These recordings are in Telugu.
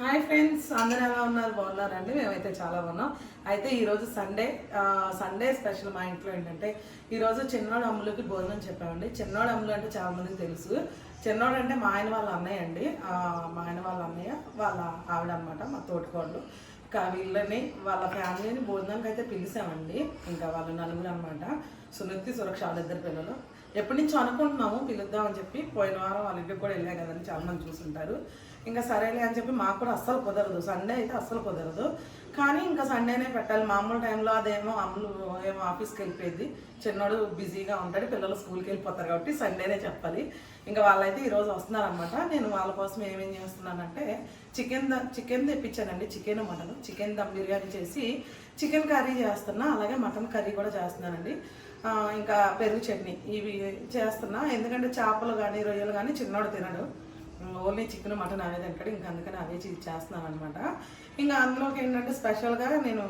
హాయ్ ఫ్రెండ్స్ అందరూ ఎలా ఉన్నారు? బాగున్నారండి? మేమైతే చాలా బాగున్నాం. అయితే ఈరోజు సండే సండే స్పెషల్ మా ఇంట్లో ఏంటంటే ఈరోజు చిన్నోడు అమ్ములకి భోజనం చెప్పామండి. చిన్నోడు అమ్ములు అంటే చాలా మందికి తెలుసు. చిన్నోడు అంటే మా ఆయన వాళ్ళ అన్నయ్య అండి. మా ఆయన వాళ్ళ అన్నయ్య వాళ్ళ ఆవిడ అనమాట మా తోటికోళ్ళు. ఇంకా వీళ్ళని వాళ్ళ ఫ్యామిలీని భోజనానికి అయితే పిలిచామండి. ఇంకా వాళ్ళ నలుగురు అనమాట సునీతి సురక్ష వాళ్ళిద్దరు పిల్లలు. ఎప్పటి నుంచో అనుకుంటున్నాము పిలుద్దామని చెప్పి పోయిన వారం వాళ్ళ ఇంటికి కూడా వెళ్ళాం కదండి చాలా మంది చూసుంటారు. ఇంకా సరేలే అని చెప్పి మాకు కూడా అస్సలు కుదరదు. సండే అయితే అస్సలు కుదరదు. కానీ ఇంకా సండేనే పెట్టాలి. మామూలు టైంలో అదేమో అమ్ములు ఏమో ఆఫీస్కి వెళ్ళిపోయింది. చిన్నోడు బిజీగా ఉంటాడు. పిల్లలు స్కూల్కి వెళ్ళిపోతారు కాబట్టి సండేనే చెప్పాలి. ఇంకా వాళ్ళైతే ఈరోజు వస్తున్నారనమాట నేను వాళ్ళ కోసం ఏమేం చేస్తున్నానంటే chicken the chicken తెప్పించానండి. Chicken mutton. Chicken dum biryani చేసి చికెన్ కర్రీ చేస్తున్నా. అలాగే మటన్ కర్రీ కూడా చేస్తున్నానండి. ఇంకా పెరుగు చట్నీ ఇవి చేస్తున్నా. ఎందుకంటే చేపలు కానీ రొయ్యలు కానీ చిన్నోడు తినడు. ఓన్లీ చికెన్ మటన్ అనేది తింటాడు. ఇంకా అందుకని అవే చేస్తున్నాను అనమాట ఇంకా అందులోకి ఏంటంటే స్పెషల్గా నేను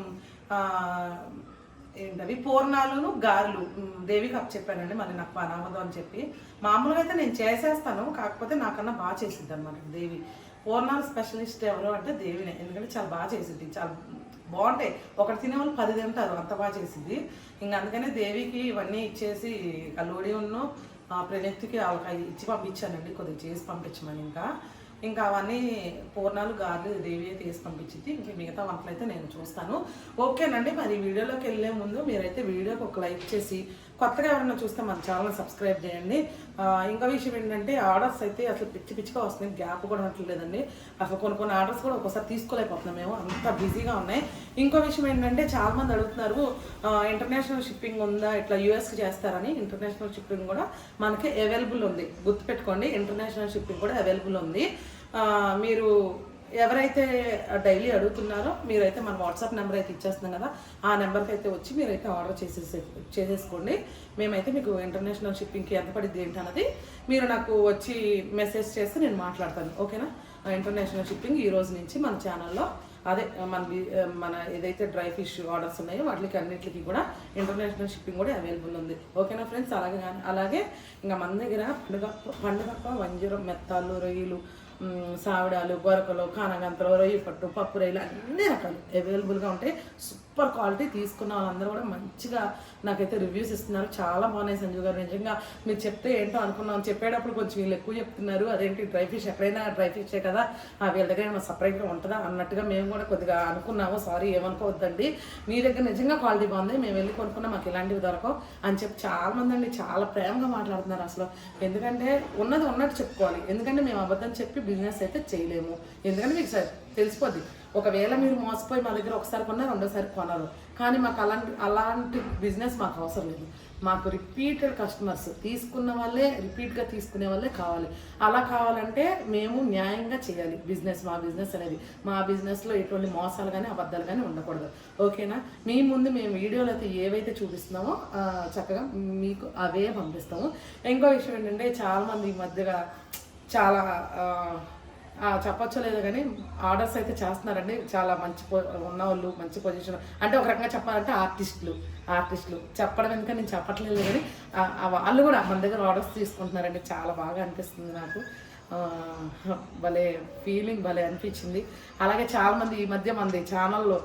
ఏంటవి? పూర్ణాలను గారెలు. దేవికి అప్ చెప్పానండి మరి నాకు పని అని చెప్పి. మామూలుగా అయితే నేను చేసేస్తాను. కాకపోతే నాకన్నా బాగా చేసిద్ది అనమాట దేవి. పూర్ణాలు స్పెషలిస్ట్ ఎవరు అంటే దేవినే. ఎందుకంటే చాలా బాగా చేసిద్ది. చాలా బాగుంటాయి. ఒకటి తినే వాళ్ళు పది తింటారు. అంత బాగా చేసింది ఇంకా అందుకనే దేవికి ఇవన్నీ ఇచ్చేసి కలోడి ఉన్ను ప్రణక్తికి వాళ్ళకి ఇచ్చి పంపించానండి కొద్దిగా చేసి పంపించమని ఇంకా. ఇంకా అవన్నీ పూర్ణాలు గార్లు దేవి తీసి పంపించింది. ఇంక మిగతా వంటలు అయితే నేను చూస్తాను. ఓకేనండి మరి వీడియోలోకి వెళ్ళే ముందు మీరైతే వీడియోకి ఒక లైక్ చేసి కొత్తగా ఎవరైనా చూస్తే మన ఛానల్ సబ్స్క్రైబ్ చేయండి. ఇంకో విషయం ఏంటంటే ఆర్డర్స్ అయితే అసలు పిచ్చి పిచ్చిగా వస్తున్నాయి. గ్యాప్ కూడా ఉండట్లేదండి. అసలు కొన్ని కొన్ని ఆర్డర్స్ కూడా ఒక్కోసారి తీసుకోలేకపోతున్నాం మేము. అంత బిజీగా ఉన్నాయి. ఇంకో విషయం ఏంటంటే చాలా మంది అడుగుతున్నారు ఇంటర్నేషనల్ షిప్పింగ్ ఉందా? ఇట్లా యూఎస్కి చేస్తారని. ఇంటర్నేషనల్ షిప్పింగ్ కూడా మనకి అవైలబుల్ ఉంది. గుర్తుపెట్టుకోండి ఇంటర్నేషనల్ షిప్పింగ్ కూడా అవైలబుల్ ఉంది. మీరు ఎవరైతే డైలీ అడుగుతున్నారో మీరైతే మన వాట్సాప్ నెంబర్ అయితే ఇచ్చేస్తున్నాం కదా ఆ నెంబర్కి అయితే వచ్చి మీరైతే ఆర్డర్ చేసేసే చేసేసుకోండి. మేమైతే మీకు ఇంటర్నేషనల్ షిప్పింగ్కి ఎంత పడింది ఏంటన్నది మీరు నాకు వచ్చి మెసేజ్ చేస్తే నేను మాట్లాడతాను. ఓకేనా? ఇంటర్నేషనల్ షిప్పింగ్ ఈ రోజు నుంచి మన ఛానల్లో అదే మన మన ఏదైతే డ్రై ఫిష్ ఆర్డర్స్ ఉన్నాయో వాటికి అన్నిటికీ కూడా ఇంటర్నేషనల్ షిప్పింగ్ కూడా అవైలబుల్ ఉంది. ఓకేనా ఫ్రెండ్స్? అలాగే అలాగే ఇంకా మన దగ్గర పండుగ పండుగప్ప వంజరం మెత్తాలు రొయ్యలు సావిడాలు గొరకలు కానగంతలు రొయ్యి పట్టు పప్పు రొయ్యలు అన్ని రకాలు అవైలబుల్గా ఉంటాయి సూపర్ క్వాలిటీ తీసుకున్న వాళ్ళందరూ కూడా మంచిగా నాకైతే రివ్యూస్ ఇస్తున్నారు. చాలా బాగున్నాయి సంజీవ్ గారు. నిజంగా మీరు చెప్తే ఏంటో అనుకున్నాం. చెప్పేటప్పుడు కొంచెం వీళ్ళు ఎక్కువ చెప్తున్నారు. అదేంటి డ్రై ఫిష్ ఎక్కడైనా డ్రై ఫిషే కదా? ఆ వీళ్ళ దగ్గర ఏమైనా సపరేట్గా ఉంటుందా అన్నట్టుగా మేము కూడా కొద్దిగా అనుకున్నాము. సారీ ఏమనుకోవద్దండి. మీ దగ్గర నిజంగా క్వాలిటీ బాగుంది. మేము వెళ్ళి కొనుక్కున్నాం. మాకు ఇలాంటివి దొరకవు అని చెప్పి చాలా మంది అండి చాలా ప్రేమగా మాట్లాడుతున్నారు అసలు. ఎందుకంటే ఉన్నది ఉన్నట్టు చెప్పుకోవాలి. ఎందుకంటే మేము అబద్ధం చెప్పి బిజినెస్ అయితే చేయలేము. ఎందుకంటే మీకు సార్ తెలిసిపోద్ది. ఒకవేళ మీరు మోసపోయి మా దగ్గర ఒకసారి కొన్నా రెండోసారి కొనరు. కానీ మాకు అలాంటి అలాంటి బిజినెస్ మాకు అవసరం లేదు. మాకు రిపీటెడ్ కస్టమర్స్ తీసుకున్న వాళ్ళే రిపీట్గా తీసుకునే వాళ్ళే కావాలి. అలా కావాలంటే మేము న్యాయంగా చేయాలి బిజినెస్ మా బిజినెస్ అనేది. మా బిజినెస్లో ఎటువంటి మోసాలు కానీ అబద్ధాలు కానీ ఉండకూడదు. ఓకేనా? మీ ముందు మేము వీడియోలో అయితే ఏవైతే చూపిస్తున్నామో చక్కగా మీకు అవే పంపిస్తాము. ఇంకో విషయం ఏంటంటే చాలామంది ఈ మధ్యగా చాలా చెప్పచ్చలేదు కానీ ఆర్డర్స్ అయితే చేస్తున్నారండి. చాలా మంచి ఉన్న వాళ్ళు మంచి పొజిషన్ అంటే ఒక రకంగా చెప్పాలంటే ఆర్టిస్టులు ఆర్టిస్టులు. చెప్పడం ఎందుకంటే నేను చెప్పట్లేదు కానీ వాళ్ళు కూడా మన దగ్గర ఆర్డర్స్ తీసుకుంటున్నారండి. చాలా బాగా అనిపిస్తుంది నాకు. భలే ఫీలింగ్ భలే అనిపించింది. అలాగే చాలామంది ఈ మధ్య మనది ఛానల్లో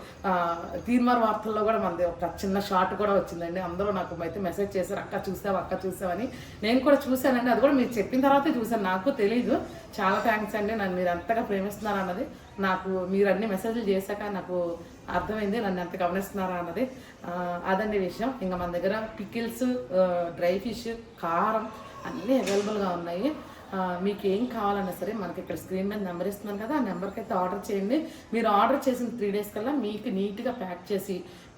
తీర్మార్ వార్తల్లో కూడా మనది ఒక చిన్న షార్ట్ కూడా వచ్చిందండి. అందరూ నాకు అయితే మెసేజ్ చేశారు అక్క చూసావు అక్క చూసావని. నేను కూడా చూశానండి. అది కూడా మీరు చెప్పిన తర్వాతే చూశాను. నాకు తెలియదు చాలా థ్యాంక్స్ అండి. నన్ను మీరు ఎంతగా ప్రేమిస్తున్నారు అన్నది. నాకు మీరు అన్ని మెసేజ్లు చేశాక నాకు అర్థమైంది. నన్ను ఎంత గమనిస్తున్నారా అన్నది. అదండి విషయం. ఇంకా మన దగ్గర పికిల్స్ డ్రై ఫిష్ కారం అన్నీ అవైలబుల్గా ఉన్నాయి. మీకు ఏం కావాలన్నా సరే మనకి ఇక్కడ స్క్రీన్ మీద నెంబర్ ఇస్తున్నాను కదా ఆ నెంబర్కి అయితే ఆర్డర్ చేయండి. మీరు ఆర్డర్ చేసిన త్రీ డేస్ కల్లా మీకు నీట్గా ప్యాక్ చేసి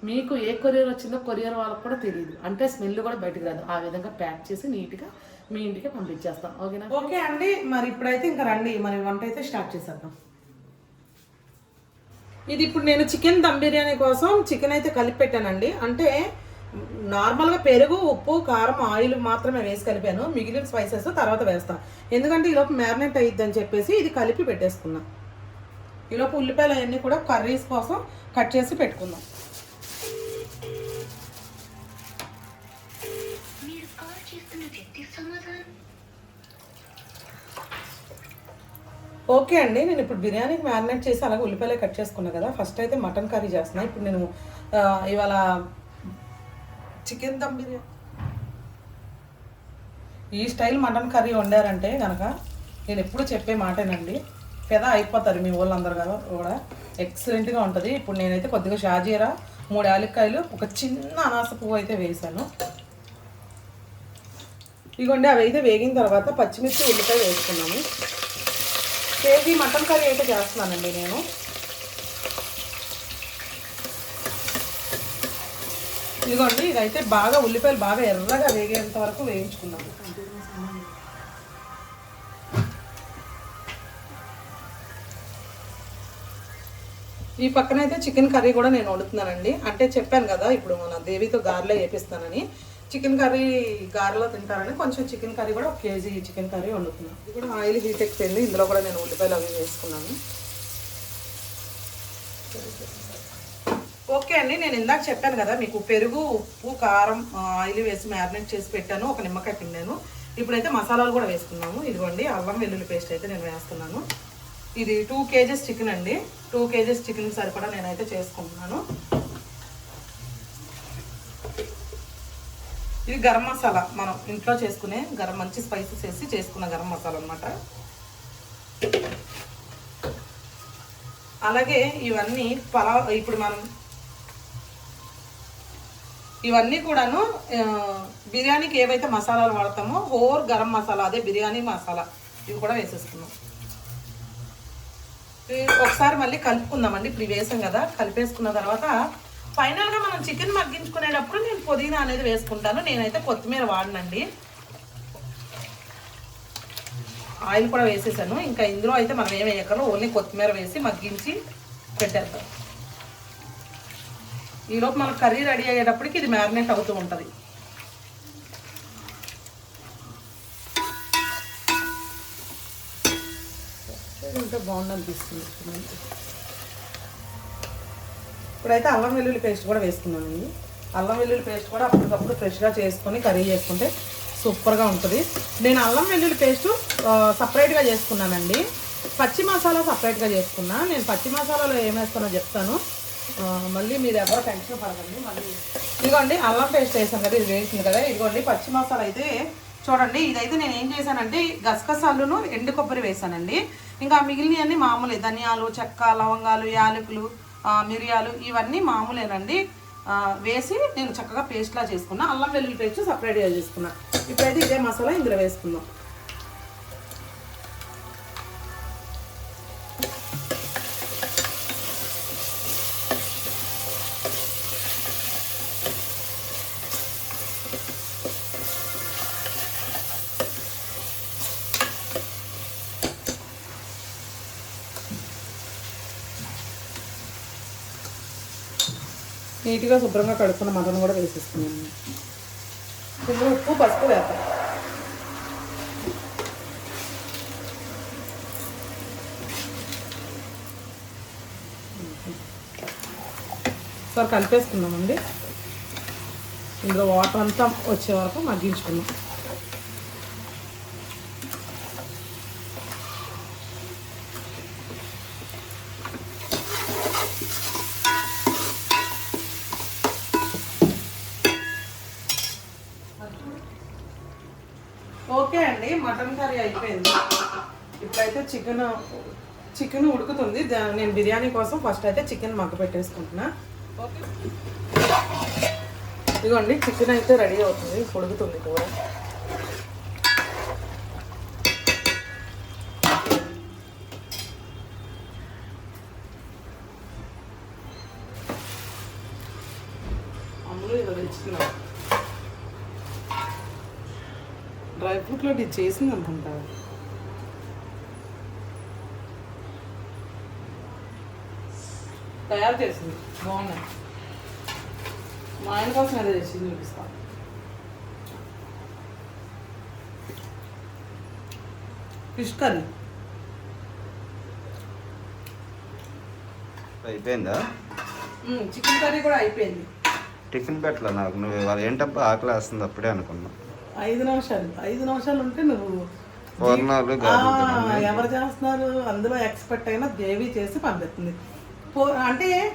మీకు ఏ కొరియర్ వచ్చిందో కొరియర్ వాళ్ళకి కూడా తెలియదు. అంటే స్మెల్ కూడా బయటకు రాదు. ఆ విధంగా ప్యాక్ చేసి నీట్గా మీ ఇంటికి పంపించేస్తాం. ఓకేనా? ఓకే అండి. మరి ఇప్పుడైతే ఇంకా రండి. మరి వంట అయితే స్టార్ట్ చేసేద్దాం. ఇది ఇప్పుడు నేను చికెన్ దమ్ బిర్యానీ కోసం చికెన్ అయితే కలిపి పెట్టానండి. అంటే నార్మల్గా పెరుగు ఉప్పు కారం ఆయిల్ మాత్రమే వేసి కలిపాను. మిగిలిన స్పైసెస్ తర్వాత వేస్తాను ఎందుకంటే ఈలోపు మ్యారినేట్ అయ్యిద్ది అని చెప్పేసి ఇది కలిపి పెట్టేసుకున్నాం. ఈలోపు ఉల్లిపాయలు అవన్నీ కూడా కర్రీస్ కోసం కట్ చేసి పెట్టుకుందాం. ఓకే అండి. నేను ఇప్పుడు బిర్యానీకి మ్యారినేట్ చేసి అలాగే ఉల్లిపాయలే కట్ చేసుకున్నా కదా. ఫస్ట్ అయితే మటన్ కర్రీ చేస్తున్నా. ఇప్పుడు నేను ఇవాళ చికెన్ దమ్ బిర్యానీ. ఈ స్టైల్ మటన్ కర్రీ వండారంటే కనుక నేను ఎప్పుడు చెప్పే మాటేనండి. పెదా అయిపోతారు మీ వాళ్ళందరూ కదా కూడా. ఎక్సలెంట్గా ఉంటుంది. ఇప్పుడు నేనైతే కొద్దిగా షాజీరా మూడు యాలక్కాయలు ఒక చిన్న అనాస పువ్వు అయితే వేసాను ఇగోండి అవి అయితే వేగిన తర్వాత పచ్చిమిర్చి ఉల్లిపాయ వేసుకున్నాము కేజీ మటన్ కర్రీ అయితే చేస్తున్నానండి నేను. ఇదిగోండి ఇదైతే బాగా ఉల్లిపాయలు బాగా ఎర్రగా వేగేంత వరకు వేయించుకున్నాము ఈ పక్కన అయితే చికెన్ కర్రీ కూడా నేను వండుతున్నానండి. అంటే చెప్పాను కదా ఇప్పుడు మన దేవితో గారెలో వేపిస్తానని. చికెన్ కర్రీ గారెలో తింటారని కొంచెం చికెన్ కర్రీ కూడా ఒక కేజీ చికెన్ కర్రీ వండుతున్నాను ఇది కూడా ఆయిల్ హీట్ ఎక్కిపోయింది ఇందులో కూడా నేను ఉల్లిపాయలు అవి వేసుకున్నాను. ఓకే అండి నేను ఇందాక చెప్పాను కదా మీకు పెరుగు ఉప్పు కారం ఆయిల్ వేసి మ్యారినేట్ చేసి పెట్టాను ఒక నిమ్మకాయ పిండాను. ఇప్పుడైతే మసాలాలు కూడా వేసుకున్నాము. ఇదిగోండి అల్లం వెల్లుల్లి పేస్ట్ అయితే నేను వేస్తున్నాను. ఇది టూ కేజెస్ చికెన్ అండి. టూ కేజెస్ చికెన్ సరిపడా నేనైతే చేసుకుంటున్నాను. ఇది గరం మసాలా మనం ఇంట్లో చేసుకునే గరం మంచి స్పైసెస్ వేసి చేసుకున్న గరం మసాలా అన్నమాట. అలాగే ఇవన్నీ పలావ్ ఇప్పుడు మనం ఇవన్నీ కూడాను బిర్యానీకి ఏవైతే మసాలాలు వాడతామో హోర్ గరం మసాలా అదే బిర్యానీ మసాలా ఇవి కూడా వేసేసుకున్నాం ఒకసారి మళ్ళీ కలుపుకుందామండి ఇప్పుడు వేసాం కదా కలిపేసుకున్న తర్వాత ఫైనల్గా మనం చికెన్ మగ్గించుకునేటప్పుడు నేను పుదీనా అనేది వేసుకుంటాను నేనైతే కొత్తిమీర వాడనండి. ఆయిల్ కూడా వేసేసాను ఇంకా ఇందులో అయితే మనం ఏం వేయకలో ఓన్లీ కొత్తిమీర వేసి మగ్గించి పెట్టేస్తాం ఈలోపు మనకు కర్రీ రెడీ అయ్యేటప్పటికి ఇది మ్యారినేట్ అవుతూ ఉంటుంది. ఉంటే బాగుంది అనిపిస్తుంది ఇప్పుడైతే అల్లం వెల్లుల్లి పేస్ట్ కూడా వేసుకున్నానండి. అల్లం వెల్లుల్లి పేస్ట్ కూడా అప్పటికప్పుడు ఫ్రెష్గా చేసుకొని కర్రీ చేసుకుంటే సూపర్గా ఉంటుంది. నేను అల్లం వెల్లుల్లి పేస్ట్ సపరేట్గా చేసుకున్నానండి. పచ్చి మసాలా సపరేట్గా చేసుకున్నా. నేను పచ్చి మసాలాలో ఏం వేస్తానో చెప్తాను. మళ్ళీ మీరు ఎవరో టెన్షన్ పడకండి మళ్ళీ ఇదిగోండి అల్లం పేస్ట్ వేసాం కదా ఇది వేసింది కదా ఇదిగోండి పచ్చి మసాలా అయితే చూడండి ఇదైతే నేను ఏం చేశానంటే గసగసాలును ఎండు కొబ్బరి వేసానండి. ఇంకా మిగిలినవన్నీ మామూలే ధనియాలు చెక్క లవంగాలు యాలకులు మిరియాలు ఇవన్నీ మామూలేనండి. వేసి నేను చక్కగా పేస్ట్లా చేసుకున్నా. అల్లం వెల్లుల్లి పేస్ట్ సపరేట్గా చేసుకున్నా. ఇప్పుడైతే ఇదే మసాలా ఇందులో వేసుకుందాం. నీట్గా శుభ్రంగా కడుక్కున్న మటన్ కూడా వేసేసుకున్నాను. ఇందులో ఉప్పు పసుపు వేస్తాం సార్ కలిపేసుకున్నామండి ఇందులో వాటర్ అంతా వచ్చే వరకు మగ్గించుకున్నాం ఓకే అండి మటన్ కర్రీ అయిపోయింది. ఇప్పుడైతే చికెన్ చికెన్ ఉడుకుతుంది. నేను బిర్యానీ కోసం ఫస్ట్ అయితే చికెన్ మగ్గ పెట్టేసుకుంటున్నా. ఓకే. ఇదిగోండి చికెన్ అయితే రెడీ అవుతుంది ఉడుకుతుంది కూర అమ్ములు ఇలా తెచ్చుకున్నాను డ్రై ఫ్రూట్లో ఇది చేసింది అనుకుంటా. తయారు చేసింది. బాగున్నాయి మా ఆయన కోసం అదే చేసింది చూపిస్తా. Fish curry. అయిపోయిందా? చికెన్ కర్రీ కూడా అయిపోయింది. టిఫిన్ పెట్టలే నాకు? నువ్వు ఏంటబ్బా ఆకలి వేస్తుంది అప్పుడే అనుకున్నా. ఐదు నిమిషాలు ఐదు నిమిషాలు ఉంటే నువ్వు. ఎవరు చేస్తున్నారు? అందులో ఎక్స్పర్ట్ అయినా దేవి చేసి పంపిస్తుంది. పో- అంటే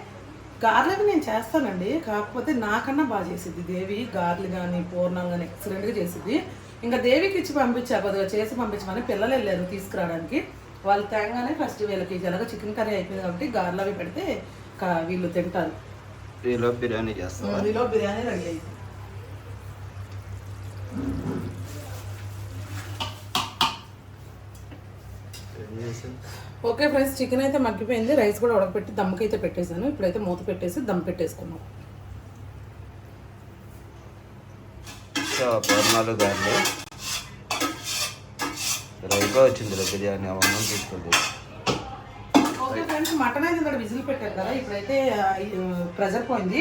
గార్లకి నేను చేస్తానండి కాకపోతే నాకన్నా బాగా చేసిద్ది. దేవి గార్లు కానీ పూర్ణం కానీ ఎక్సలెంట్గా చేసిద్ది. ఇంకా దేవికి ఇచ్చి పంపించా కొద్దిగా చేసి పంపించమని పిల్లలు వెళ్ళారు తీసుకురావడానికి. వాళ్ళు తేగానే ఫస్ట్ వీళ్ళకి ఎలాగో చికెన్ కర్రీ అయిపోయింది కాబట్టి గార్లు అవి పెడితే వీళ్ళు తింటారు. ఈలో బిర్యానీ చేస్తావా అందులో బిర్యానీ రెడీ అయింది ఓకే ఫ్రెండ్స్ చికెన్ అయితే మగ్గిపోయింది. రైస్ కూడా ఉడకపెట్టి దమ్ముకైతే పెట్టేశాను. ఇప్పుడైతే మూత పెట్టేసి దమ్ పెట్టేసుకున్నాం సో పూర్ణాలు గారెలు. రైగా వచ్చింది బిర్యానీ. అవన్నీ ఓకే ఫ్రెండ్స్ మటన్ అయితే ఇక్కడ విజిల్ పెట్టారు కదా. ఇప్పుడైతే ప్రెజర్ పోయింది.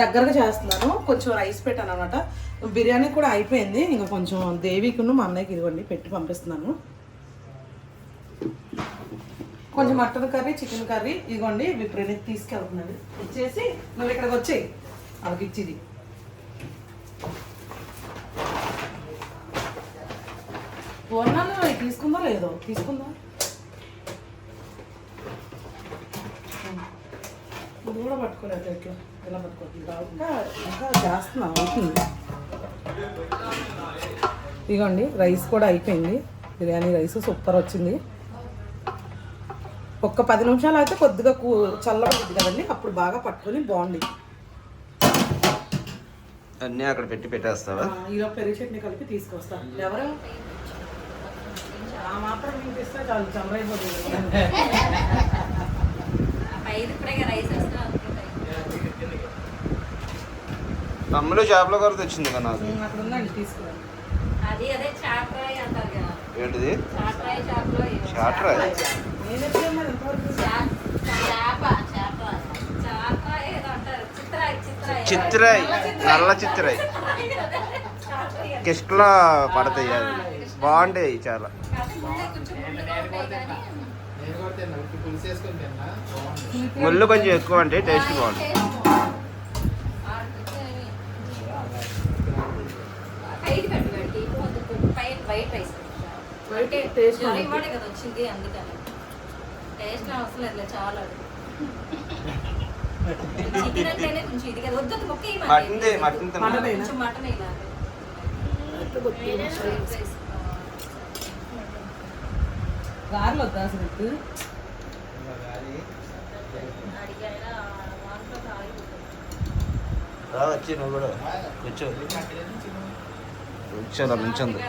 దగ్గరగా చేస్తున్నాను. కొంచెం రైస్ పెట్టాను అనమాట బిర్యానీ కూడా అయిపోయింది. ఇంకా కొంచెం దేవికును మా అన్నయ్యకి ఇదిగోండి పెట్టి పంపిస్తున్నాను. కొంచెం మటన్ కర్రీ చికెన్ కర్రీ. ఇదిగోండి ఇవి ప్రణీత్ తీసుకెళ్తున్నాడు ఇచ్చేసి నువ్వు ఇక్కడికి వచ్చేయి. వాళ్ళకి ఇచ్చిది. అవి తీసుకుందా లేదో? తీసుకుందా? ఇది కూడా పట్టుకోలేదు ఎట్లా ఎలా పట్టుకోవాలి ఇంకా ఇంకా చేస్తున్నా అవుతుంది. ఇదిగోండి రైస్ కూడా అయిపోయింది. బిర్యానీ రైస్ సూపర్ వచ్చింది. ఒక్క పది నిమిషాలు అయితే కొద్దిగా కూ చల్లబడింది కదండి. అప్పుడు బాగా పట్టుకొని బాగుంది. అన్నీ అక్కడ పెట్టి పెట్టేస్తావా? ఈలో పెరుగు చట్నీ కలిపి తీసుకొస్తా. ఎవరు? ఆ మాత్రం మీకు ఇస్తే చాలు వేస్తున్నా అమ్మలో చేపల కూర తెచ్చింది కదా. నాకు అక్కడ ఉందండి తీసుకురండి. అది అదే చాట్రాయ్ అంటారు కదా. ఏంటిది? చాట్రాయ్ చేపలో చాట్రాయ్? చిత్రాయ్ నల్ల చిత్రాయ్. కిష్కలో పడతాయి అవి. బాగుంటాయి చాలా. ముళ్ళు కొంచెం ఎక్కువ అంటే టేస్ట్ బాగుంటుంది. Taste white. ఇవ్వడే కదా వచ్చింది అందుకని. టేస్ట్ అవసరం లేదు చాలా. చికెన్ అంటేనే కొంచెం ఇది కదా. వద్దు ముక్క కొంచెం మటన్ ఇలా గారెలు వద్దా అసలు వచ్చి నువ్వు కూడా కూర్చో. కూర్చోదా నుంచుంది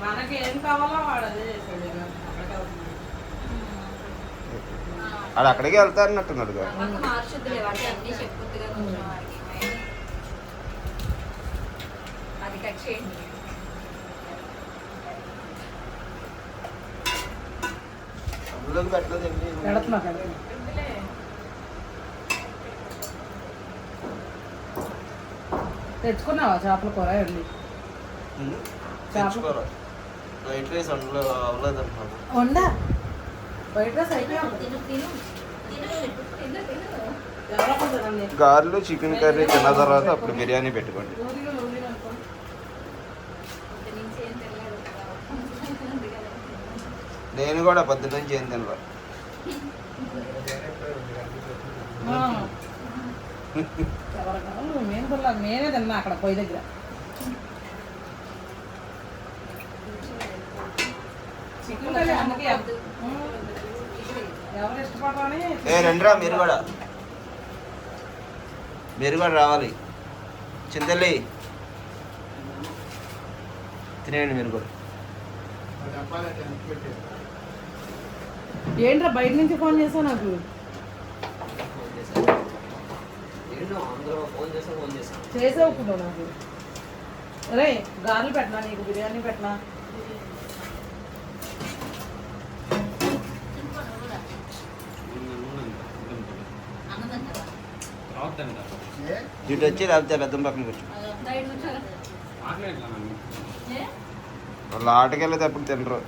మనకి ఏం కావాలో వాడు అదే చేసాడు ఇక. అక్కడికే వెళ్తారన్నట్టున్నాడు. అది కట్ చేయండి పెడుతున్నా తెచ్చుకున్నావా? చేపల కూర వెళ్ళి తెచ్చుకోరా. వైట్ రైస్ అవ్వలేదు వండా? రైస్ అయిపోయా గారెలు చికెన్ కర్రీ తిన్న తర్వాత అప్పుడు బిర్యానీ పెట్టుకోండి. నేను కూడా పొద్దు నుంచి ఏం తినరా ఆ. నేను తిన్నా అక్కడ పొయ్యి దగ్గర. చికెన్ అందుకే. ఎవరు రండిరా మీరు కూడా. మీరు కూడా రావాలి. చింతల్లి. తినేయండి మీరు కూడా. ఏంట్రా బయట నుంచి ఫోన్ చేసావు నాకు? చేసావు ఇప్పుడు నాకు. రే గారెలు పెట్టనా నీకు? బిర్యానీ పెట్టనా? ఇటు వచ్చి లేకపోతే పెద్ద పక్కన కూర్చో. వాళ్ళు ఆటకి వెళ్ళేది అప్పుడు తినరు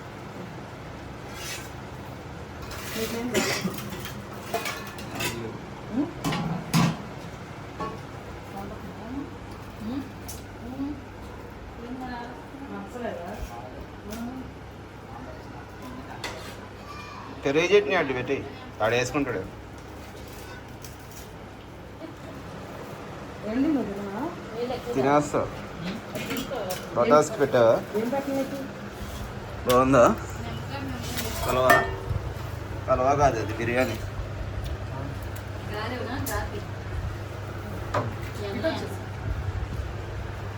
పెరుగు చట్నీ అడ్డు పెట్టి ఆడ వేసుకుంటాడు? తినేస్తా. పటాస్కి పెట్టావా? బాగుందా? కలవా? కలవా కాదు అది బిర్యానీ.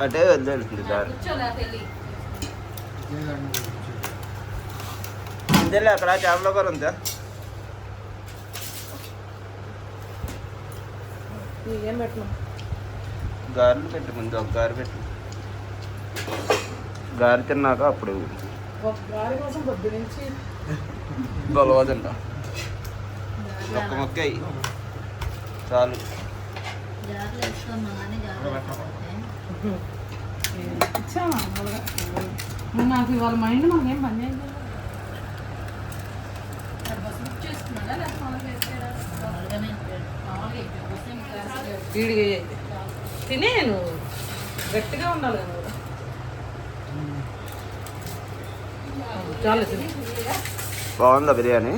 అంటే వద్దంటుంది దారి. అంతేలే అక్కడ చేపల కూర ఉందా ఏం పెట్టినా గారెలు పెట్టు ముందు ఒక గారి పెట్టు. గారి తిన్నాక అప్పుడు. ఒక గారి కోసం పొద్దు నుంచి గొలవ తింటా ఒక్క మొక్క అయ్యి. చాలు. నాకు ఇవాళ మైండ్ మాకేం పని చేయలేదు చేసుకున్నాడా లేకపోతే మామూలుగా వేసాడా మామూలుగానే మామూలుగా ఇప్పుడు వస్తే మీకు వీడిగా తినే నువ్వు. గట్టిగా ఉండాలి కదా నువ్వు. చాలు తిని. బాగుందా బిర్యానీ?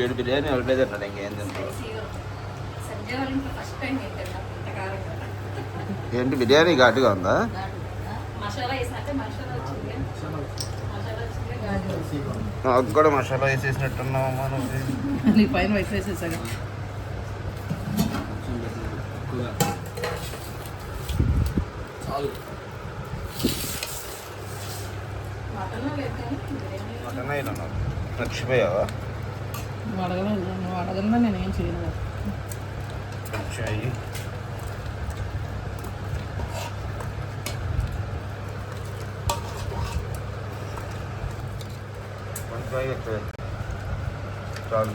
ఏడు బిర్యానీ ఒకటే తిన్నాడు ఇంకేం ఏంటి బిర్యానీ ఘాటుగా ఉందా. మసాలా వేసినట్టే మసాలా వచ్చింది మసాలా వచ్చింది ఘాటు నాకు కూడా మసాలా వేసేసినట్టున్నావమ్మా నువ్వు. నీ పైన వైట్ వేసేసాగా చాలు. మటన్ అయినా నాకు మర్చిపోయావా? నువ్వు అడగలేదు నువ్వు అడగన్నా నేనేం చేయను కొంచెం అయ్యి కొంచెం అయ్యి ఎక్కువ చాలు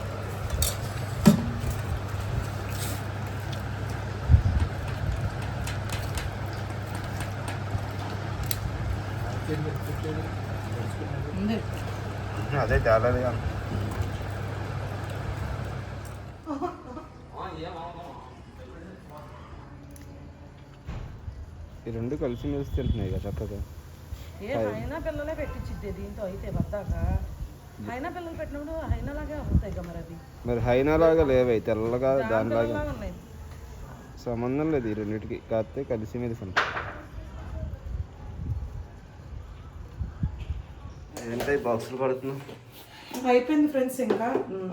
ఉంది అదే చాలా ఈ రెండు కలిసి మెలిసి తింటున్నాయి కదా చక్కగా ఏ హైనా పిల్లలే పెట్టించిద్ది దీంతో అయితే పద్దాక హైనా పిల్లలు పెట్టినప్పుడు హైనాలాగే కదా మరి అది మరి హైనా లాగా లేవై తెల్లగా దాని దానిలాగా. ఉన్నాయి. సంబంధం లేదు ఈ రెండింటికి కాకపోతే కలిసి ఉంటాయి. ఏంటో బాక్సులు పడుతున్నావు ఇంకా అయిపోయింది ఫ్రెండ్స్ ఇంకా.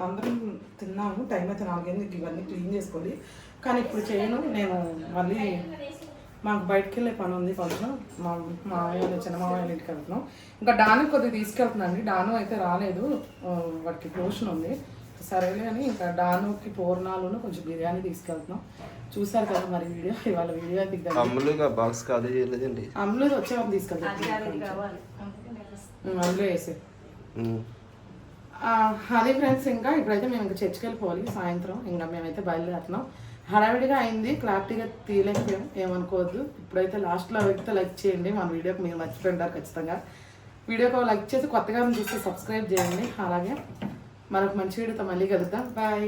అందరం తిన్నాము టైం అయితే నాలుగైంది ఇవన్నీ క్లీన్ చేసుకోవాలి. కానీ ఇప్పుడు చేయను నేను మళ్ళీ మాకు బయటకు వెళ్ళే పని ఉంది కొంచెం. మా మామయ్య చిన్న మామయ్య ఇంటికి వెళ్తున్నాం. ఇంకా డాను కొద్దిగా తీసుకెళ్తున్నాండి డాను అయితే రాలేదు. వాడికి ట్యూషన్ ఉంది. సరేలే అని ఇంకా డానుకి పూర్ణాలను కొంచెం బిర్యానీ తీసుకెళ్తున్నాం. చూసారు కదా మరి వీడియో? ఇవాళ వీడియో అమ్ములుగా బాక్స్ కాదు చేయలేదండి అమ్ములు వచ్చే వాళ్ళు అది తీసుకెళ్తాం అందులో వేసే. అదే ఫ్రెండ్స్ ఇంకా ఇప్పుడైతే మేము ఇంకా చర్చికి వెళ్ళిపోవాలి. సాయంత్రం ఇంకా మేమైతే బయలుదేరుతున్నాం. హడావిడిగా అయింది క్లారిటీగా తీయలేకపోయాం. ఏమనుకోవద్దు. ఇప్పుడైతే లాస్ట్లో అయితే లైక్ చేయండి. మన వీడియోకి మీరు మర్చిపోయింటారు ఖచ్చితంగా. వీడియోకి లైక్ చేసి కొత్తగా చూస్తే సబ్స్క్రైబ్ చేయండి. అలాగే మరొక మంచి వీడియోతో మళ్ళీ కలుద్దాం. బాయ్